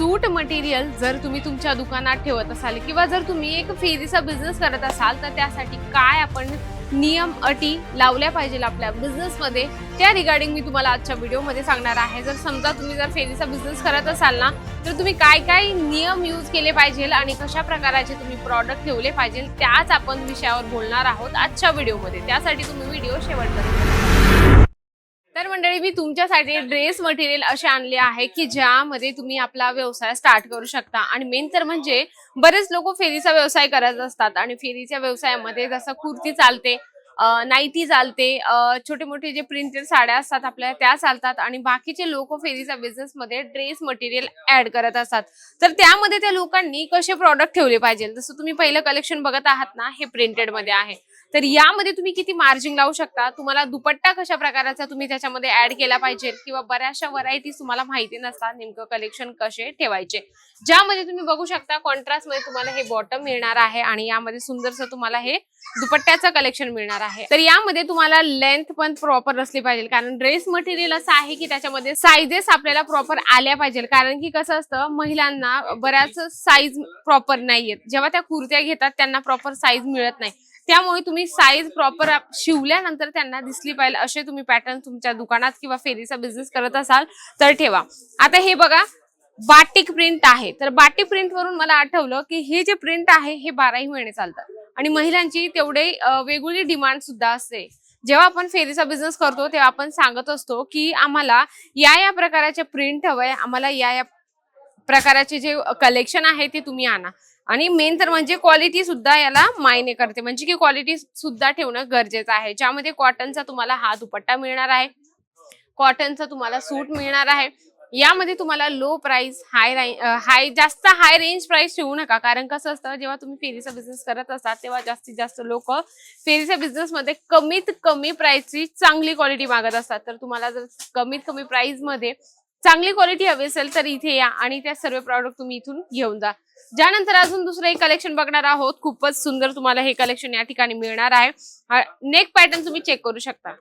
सूट material जर तुम्ही तुमच्या दुकानात ठेवत असाल किंवा जर तुम्ही एक फेरीचा बिझनेस करत असाल तर त्यासाठी काय आपण नियम अटी लावल्या पाहिजे आपल्या बिझनेसमध्ये त्या रिगार्डिंग मी तुम्हाला आजच्या व्हिडिओमध्ये सांगणार आहे. जर समजा तुम्ही जर फेरीचा बिझनेस करत असाल ना तर तुम्ही काय काय नियम यूज केले पाहिजे आणि कशा प्रकाराचे तुम्ही प्रॉडक्ट ठेवले पाहिजे त्याच आपण विषयावर बोलणार आहोत आजच्या व्हिडिओमध्ये त्यासाठी तुम्ही व्हिडिओ शेवटपर्यंत मंडळी मी तुमच्यासाठी ड्रेस मटेरियल असे आणले आहे की ज्यामध्ये तुम्ही आपला व्यवसाय स्टार्ट करू शकता. आणि मेन तर म्हणजे बरेच लोक फेरीचा व्यवसाय करत असतात आणि फेरीच्या व्यवसायामध्ये जसं कुर्ती चालते नाईटी चालते छोटे मोठे जे प्रिंटेड साड्या असतात आपल्या त्या चालतात आणि बाकीचे लोक फेरीच्या बिझनेस मध्ये ड्रेस मटेरियल ऍड करत असतात. तर त्यामध्ये त्या लोकांनी कसे प्रॉडक्ट ठेवले पाहिजे? जसं तुम्ही पहिलं कलेक्शन बघत आहात ना हे प्रिंटेडमध्ये आहे. तर यामध्ये तुम्ही किती मार्जिन लावू शकता? तुम्हाला दुपट्टा कशा प्रकाराचा तुम्ही त्याच्यामध्ये ऍड केला पाहिजे? किंवा बऱ्याचशा व्हरायटीज तुम्हाला माहिती नसतात नेमकं कलेक्शन कसे ठेवायचे. ज्यामध्ये तुम्ही बघू शकता कॉन्ट्रास्टमध्ये तुम्हाला हे बॉटम मिळणार आहे आणि यामध्ये सुंदरसं तुम्हाला हे दुपट्ट्याचं कलेक्शन मिळणार आहे. तर यामध्ये तुम्हाला लेंथ पण प्रॉपर असली पाहिजे. कारण ड्रेस मटेरियल असं आहे की त्याच्यामध्ये साईजेस आपल्याला प्रॉपर आल्या पाहिजे. कारण की कसं असतं महिलांना बऱ्याच साईज प्रॉपर नाहीयेत. जेव्हा त्या कुर्त्या घेतात त्यांना प्रॉपर साईज मिळत नाही. त्यामुळे तुम्ही साईज प्रॉपर शिवल्यानंतर त्यांना दिसली पाहिजे. असे तुम्ही पॅटर्न तुमच्या दुकानात किंवा फेरीचा बिझनेस करत असाल तर ठेवा. आता हे बघा बाटिक प्रिंट आहे. तर बाटिक प्रिंट वरून मला आठवलं की हे जे प्रिंट आहे हे बाराही महिने चालतात आणि महिलांची तेवढे वेगवेगळी डिमांड सुद्धा असते. जेव्हा आपण फेरीचा बिझनेस करतो तेव्हा आपण सांगत असतो की आम्हाला या या प्रकाराचे प्रिंट हवंय. आम्हाला या या प्रकाराचे जे कलेक्शन आहे ते तुम्ही आणा. आणि मेन तर म्हणजे क्वालिटी सुद्धा याला मायने करते. म्हणजे की क्वालिटी सुद्धा ठेवणं गरजेचं आहे. ज्यामध्ये कॉटनचा तुम्हाला हा दुपट्टा मिळणार आहे. कॉटनचा तुम्हाला सूट मिळणार आहे. यामध्ये तुम्हाला लो प्राइस हाय हाय जास्त हाय रेंज प्राइस ठेवू नका. कारण कसं असतं जेव्हा तुम्ही फेरीचा बिझनेस करत असतात तेव्हा जास्तीत जास्त लोक फेरीच्या बिझनेसमध्ये कमीत कमी प्राइसची चांगली क्वालिटी मागत असतात. तर तुम्हाला जर कमीत कमी प्राइसमध्ये चांगली क्वालिटी हवी असेल तर इथे या आणि त्या सर्व प्रॉडक्ट तुम्ही इथून घेऊन जा. ज्यानंतर अजून दुसरं एक कलेक्शन बघणार आहोत. खूपच सुंदर तुम्हाला हे कलेक्शन या ठिकाणी मिळणार आहे. नेक पॅटर्न तुम्ही चेक करू शकता.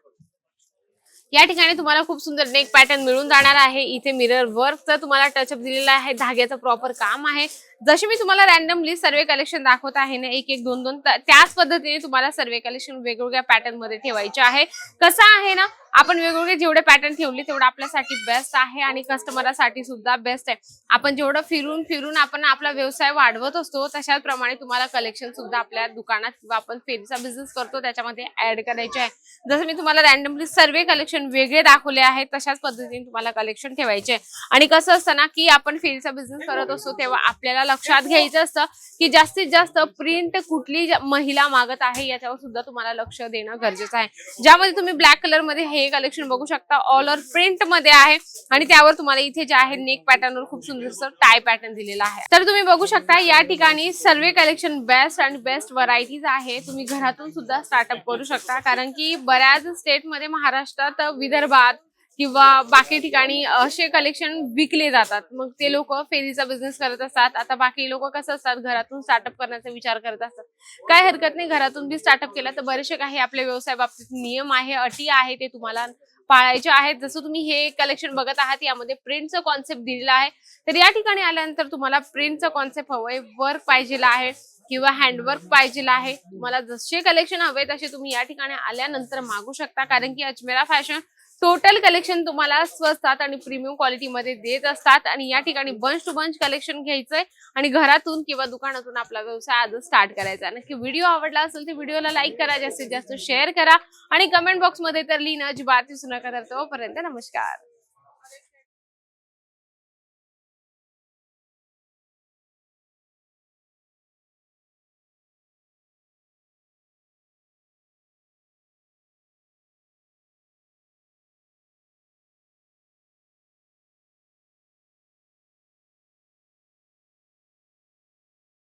या ठिकाणी तुम्हाला खूप सुंदर नेक पॅटर्न मिळून जाणार आहे. इथे मिरर वर्कचा तुम्हाला टचअप दिलेला आहे. धाग्याचं प्रॉपर काम आहे. जसे मी तुम्हाला रॅन्डमली सर्वे कलेक्शन दाखवत आहे ना एक एक दोन दोन त्याच पद्धतीने तुम्हाला सर्वे कलेक्शन वेगवेगळ्या पॅटर्नमध्ये ठेवायचे आहे. कसं आहे ना आपण वेगवेगळे जेवढे पॅटर्न ठेवले तेवढं आपल्यासाठी बेस्ट आहे आणि कस्टमरासाठी सुद्धा बेस्ट आहे. आपण जेवढं फिरून फिरून आपण आपला व्यवसाय वाढवत असतो तशाच प्रमाणे तुम्हाला कलेक्शन सुद्धा आपल्या दुकानात किंवा आपण फेरीचा बिझनेस करतो त्याच्यामध्ये ऍड करायचे आहे. जसं मी तुम्हाला रॅन्डमली सर्वे कलेक्शन वेगळे दाखवले आहे तशाच पद्धतीने तुम्हाला कलेक्शन ठेवायचे आणि कसं असतं ना की आपण फेरीचा बिझनेस करत असतो तेव्हा आपल्याला लक्षात घ्यायचं असतं की जास्तीत जास्त प्रिंट कुठली महिला मागत आहे याच्यावर सुद्धा तुम्हाला लक्ष देणं गरजेचं आहे. ज्यामध्ये तुम्ही ब्लॅक कलरमध्ये हे कलेक्शन बघू शकता. ऑल ओव्हर प्रिंटमध्ये आहे. आणि त्यावर तुम्हाला इथे जे आहे नेक पॅटर्न वर खूप सुंदर टाय पॅटर्न दिलेला आहे. तर तुम्ही बघू शकता या ठिकाणी सर्व कलेक्शन बेस्ट आणि बेस्ट व्हरायटीज आहे. तुम्ही घरातून सुद्धा स्टार्टअप करू शकता. कारण की बऱ्याच स्टेटमध्ये महाराष्ट्रात विदर्भात किंवा बाकी ठिकाणी असे कलेक्शन विकले जातात. मग ते लोक फेरीचा बिझनेस करत असतात. आता बाकी लोक कसं असतात? घरातून स्टार्टअप करण्याचा विचार करत असतात. काय हरकत नाही. घरातून बी स्टार्टअप केला तर बरेचसे काही आपल्या व्यवसाय बाबतीत नियम आहे अटी आहे ते तुम्हाला पाळायचे आहेत. जसं तुम्ही हे कलेक्शन बघत आहात यामध्ये प्रिंटचं कॉन्सेप्ट दिलेला आहे. तर या ठिकाणी आल्यानंतर तुम्हाला प्रिंटचं कॉन्सेप्ट हवंय. वर्क पाहिजेल आहे किंवा हँडवर्क पाहिजे आहे. तुम्हाला जसे कलेक्शन हवे तसे तुम्ही या ठिकाणी आल्यानंतर मागू शकता. कारण की अजमेरा फॅशन टोटल कलेक्शन तुम्हाला स्वस्तात आणि प्रीमियम क्वालिटी मध्ये देत असतात. आणि या ठिकाणी बंच टू बंच कलेक्शन घ्यायचंय. आणि घरातून किंवा दुकानातून आपला व्यवसाय आज स्टार्ट करायचा नक्की व्हिडिओ आवडला असेल तर व्हिडिओला लाईक करा जास्तीत जास्त शेअर करा. आणि कमेंट बॉक्समध्ये तर लिहिणं अजिबात विसरू नका तर तोपर्यंत नमस्कार.